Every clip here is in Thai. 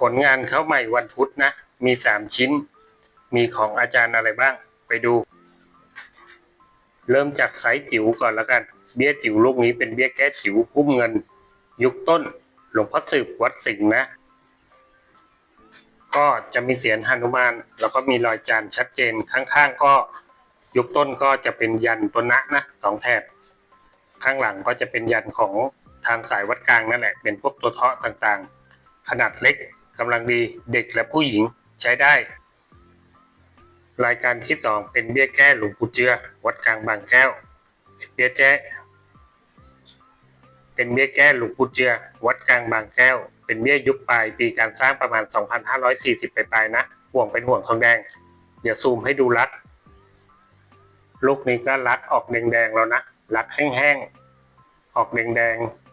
ผลงานเขาใหม่วันพุธนะ มีสามชิ้น มีของอาจารย์อะไรบ้างไปดู เริ่มจากไซส์จิ๋วก่อนแล้วกัน เบี้ยจิ๋วลูกนี้เป็นเบี้ยแก้จิ๋วหุ้มเงิน ยุคต้น หลวงพ่อสืบวัดสิงห์นะ ก็จะมีเสียนหนุมาน แล้วก็มีรอยจานชัดเจนข้างๆก็ยุคต้นก็จะเป็นยันตัวนะนะสองแถบข้างหลังก็จะเป็นยันของทางสายวัดกลางนั่นแหละ เป็นพวกตัวเทาะต่างๆ ขนาดเล็ก กำลังดีเด็กและผู้หญิงใช้ได้ รายการที่สองเป็นเบี้ยแก้หลวงปู่เจือ วัดกลางบางแก้ว เบี้ยแจ้เป็นเบี้ยแก้หลวงปู่เจือ วัดกลางบางแก้ว เป็นเบี้ยยุคปลายปีการสร้างประมาณ 2,540ไปปลายนะ ห่วงเป็นห่วงทองแดง เดี๋ยวซูมให้ดูรัด ลูกนี้ก็รัดออกแดงๆแล้วนะรัดแห้งๆออกแดงๆ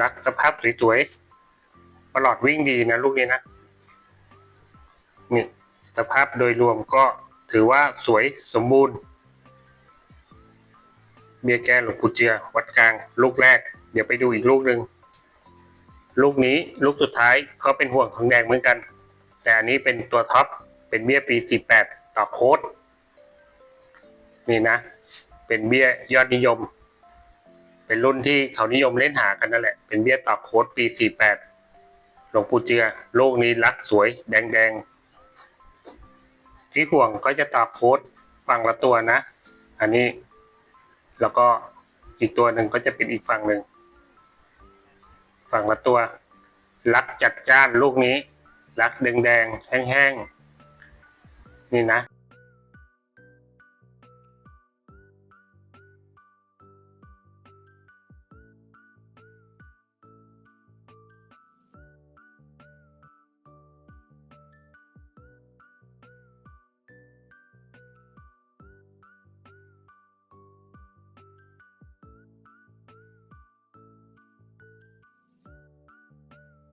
รัดสภาพสวยๆประหลอดวิ่งดีนะลูกนี้นะนี่สภาพโดยรวมก็ถือว่าสวยสมบูรณ์ เบียแกหลวงปู่เจือวัดกลาง ลูกแรก เดี๋ยวไปดูอีกลูกหนึ่งลูกนี้ลูกสุดท้ายก็เป็นห่วงทองแดงเหมือนกัน แต่อันนี้เป็นตัวท็อปเป็นเบี้ยปี 48 ต่อโค้ดนี่นะ เป็นเบี้ยยอดนิยม เป็นรุ่นที่เขานิยมเล่นหากันนั่นแหละ เป็นเบี้ยต่อโค้ดปี 48 หลวงปู่เจือลูกนี้รักสวยแดงๆ ที่ห่วงก็จะต่อโค้ดฝั่งละตัวนะ อันนี้แล้วก็อีกตัวหนึ่งก็จะเป็นอีกฝั่งหนึ่ง ฝั่งละตัว รักจัดจ้านลูกนี้ รักแดงๆแห้งๆ นี่นะ